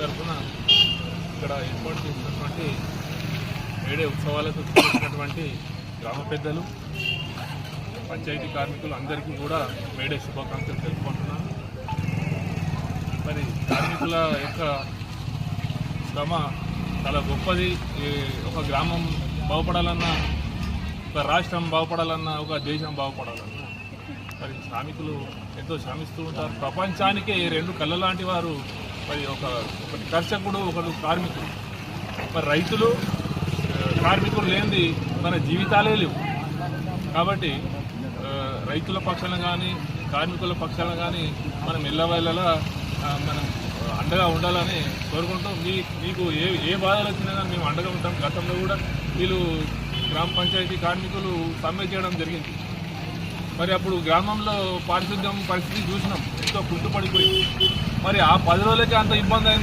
తరఫున ఇక్కడ ఏర్పాటు చేసినటువంటి మేడే ఉత్సవాలకు చేసినటువంటి గ్రామ పెద్దలు పంచాయతీ కార్మికులు అందరికీ కూడా మేడే శుభాకాంక్షలు తెలుపుకుంటున్నాను. మరి కార్మికుల యొక్క శ్రమ చాలా గొప్పది. ఒక గ్రామం బాగుపడాలన్నా ఒక రాష్ట్రం బాగుపడాలన్నా ఒక దేశం బాగుపడాలన్నా మరి శ్రామికులు ఎంతో శ్రమిస్తూ ఉంటారు. ప్రపంచానికే ఈ రెండు కళ్ళ లాంటి వారు మరి ఒక ఒకటి దర్శకుడు ఒకడు కార్మికుడు. మరి రైతులు కార్మికులు లేనిది మన జీవితాలే లేవు. కాబట్టి రైతుల పక్షాన కానీ కార్మికుల పక్షాన కానీ మనం ఎల్లవేళలా మనం అండగా ఉండాలని కోరుకుంటాం మీ మీకు ఏ ఏ బాధలు వచ్చినా కానీ మేము అండగా ఉంటాం. గతంలో కూడా వీళ్ళు గ్రామ పంచాయతీ కార్మికులు సమ్మె చేయడం జరిగింది. మరి అప్పుడు గ్రామంలో పారిశుద్ధ్యం పరిస్థితి చూసినాం. ఎంతో కుంటుపడిపోయింది మరి ఆ పది రోజులకే అంత ఇబ్బంది అయింది?